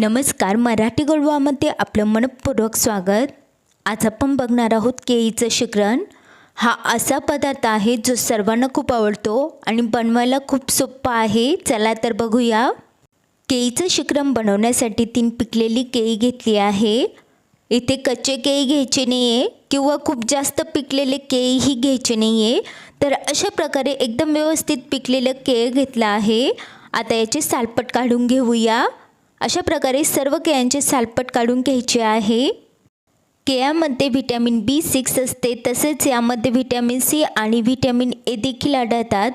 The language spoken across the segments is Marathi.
नमस्कार मराठी गोडवामध्ये आपलं मनपूर्वक स्वागत. आज आपण बघणार आहोत केळीचं शिकरण. हा असा पदार्थ आहे जो सर्वांना खूप आवडतो आणि बनवायला खूप सोपा आहे. चला तर बघूया. केळीचं शिकरण बनवण्यासाठी तीन पिकलेली केळी घेतली आहे. इथे कच्चे केळी घ्यायचे नाही आहे किंवा खूप जास्त पिकलेले केळीही घ्यायचे नाही आहे तर अशा प्रकारे एकदम व्यवस्थित पिकलेलं केळ घेतलं आहे. आता याचे सालपट काढून घेऊया. अशा प्रकारे सर्व केळ्यांचे सालपट काढून घ्यायचे आहे. केळ्यामध्ये व्हिटॅमिन बी सिक्स असते तसेच यामध्ये व्हिटॅमिन सी आणि व्हिटॅमिन ए देखील आढळतात.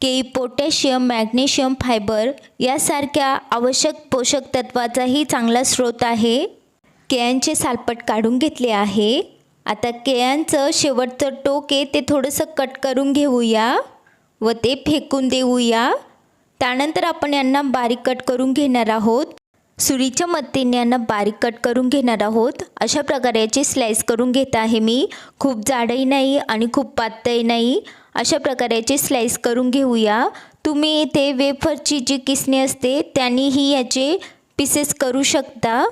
केळी पोटॅशियम मॅग्नेशियम फायबर यासारख्या आवश्यक पोषक तत्वाचाही चांगला स्रोत आहे. केळ्यांचे सालपट काढून घेतले आहे. आता केळ्यांचं शेवटचं टोक आहे ते थोडंसं कट करून घेऊया व ते फेकून देऊया. त्यानंतर आपण यांना बारीक कट करून घेणार आहोत. सुरीच्या मदतीने यांना बारीक कट करून घेणार आहोत. अशा प्रकारे याची स्लाईस करून घेत आहे मी. खूप जाडही नाही आणि खूप पातळही नाही. अशा प्रकारे याची स्लाईस करून घेऊया. तुम्ही इथे वेफरची जी किसणी असते त्यांनीही याचे पीसेस करू शकता.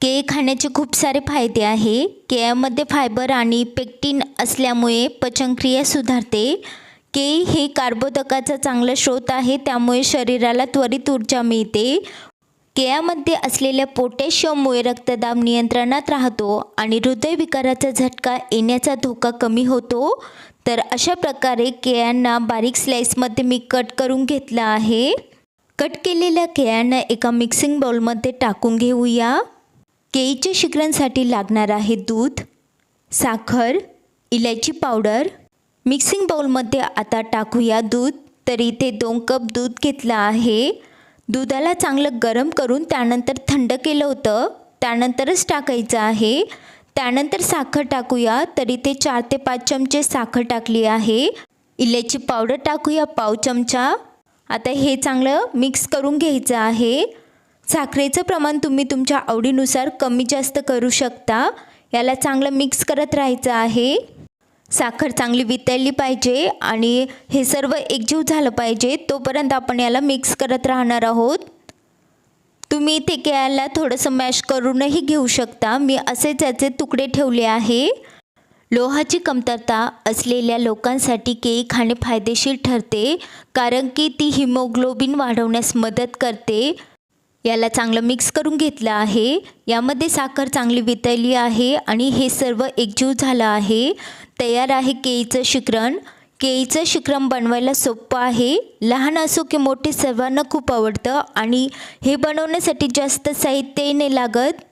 केळी खाण्याचे खूप सारे फायदे आहे. केळ्यामध्ये फायबर आणि पेक्टिन असल्यामुळे पचनक्रिया सुधारते. केळी हे कार्बोदकाचा चांगला स्रोत आहे त्यामुळे शरीराला त्वरित ऊर्जा मिळते. केळ्यामध्ये असलेल्या पोटॅशियममुळे रक्तदाब नियंत्रणात राहतो आणि हृदयविकाराचा झटका येण्याचा धोका कमी होतो. तर अशा प्रकारे केळ्यांना बारीक स्लाईसमध्ये मी कट करून घेतलं आहे. कट केलेल्या केळ्यांना एका मिक्सिंग बाउलमध्ये टाकून घेऊया. केळीच्या शिकरांसाठी लागणार आहे दूध साखर इलायची पावडर. मिक्सिंग बाउलमध्ये आता टाकूया दूध. तर इथे दोन कप दूध घेतलं आहे. दुधाला चांगलं गरम करून त्यानंतर थंड केलं होतं. त्यानंतरच टाकायचं आहे. त्यानंतर साखर टाकूया. तरी ते चार ते पाच चमचे साखर टाकली आहे. इलायची पावडर टाकूया पाव चमचा. आता हे चांगलं मिक्स करून घ्यायचं आहे. साखरेचं प्रमाण तुम्ही तुमच्या आवडीनुसार कमी जास्त करू शकता. याला चांगलं मिक्स करत राहायचं आहे. साखर चांगली वितळली पाहिजे आणि हे सर्व एकजीव झालं पाहिजे तोपर्यंत आपण याला मिक्स करत राहणार आहोत. तुम्ही इथे केळ्याला थोडंसं मॅश करूनही घेऊ शकता. मी असे त्याचे तुकडे ठेवले आहे. लोहाची कमतरता असलेल्या लोकांसाठी केळी खाणे फायदेशीर ठरते कारण की ती हिमोग्लोबिन वाढवण्यास मदत करते. याला चांगलं मिक्स करून घेतलं आहे. यामध्ये साखर चांगली वितळली आहे आणि हे सर्व एकजीव झालं आहे. तयार आहे केळीचं शिकरण. केळीचं शिकरण बनवायला सोपं आहे. लहान असो की मोठे सर्वांना खूप आवडतं आणि हे बनवण्यासाठी जास्त साहित्यही नाही लागत.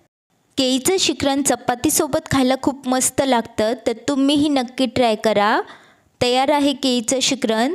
केळीचं शिकरण चपातीसोबत खायला खूप मस्त लागतं तर तुम्हीही नक्की ट्राय करा. तयार आहे केळीचं शिकरण.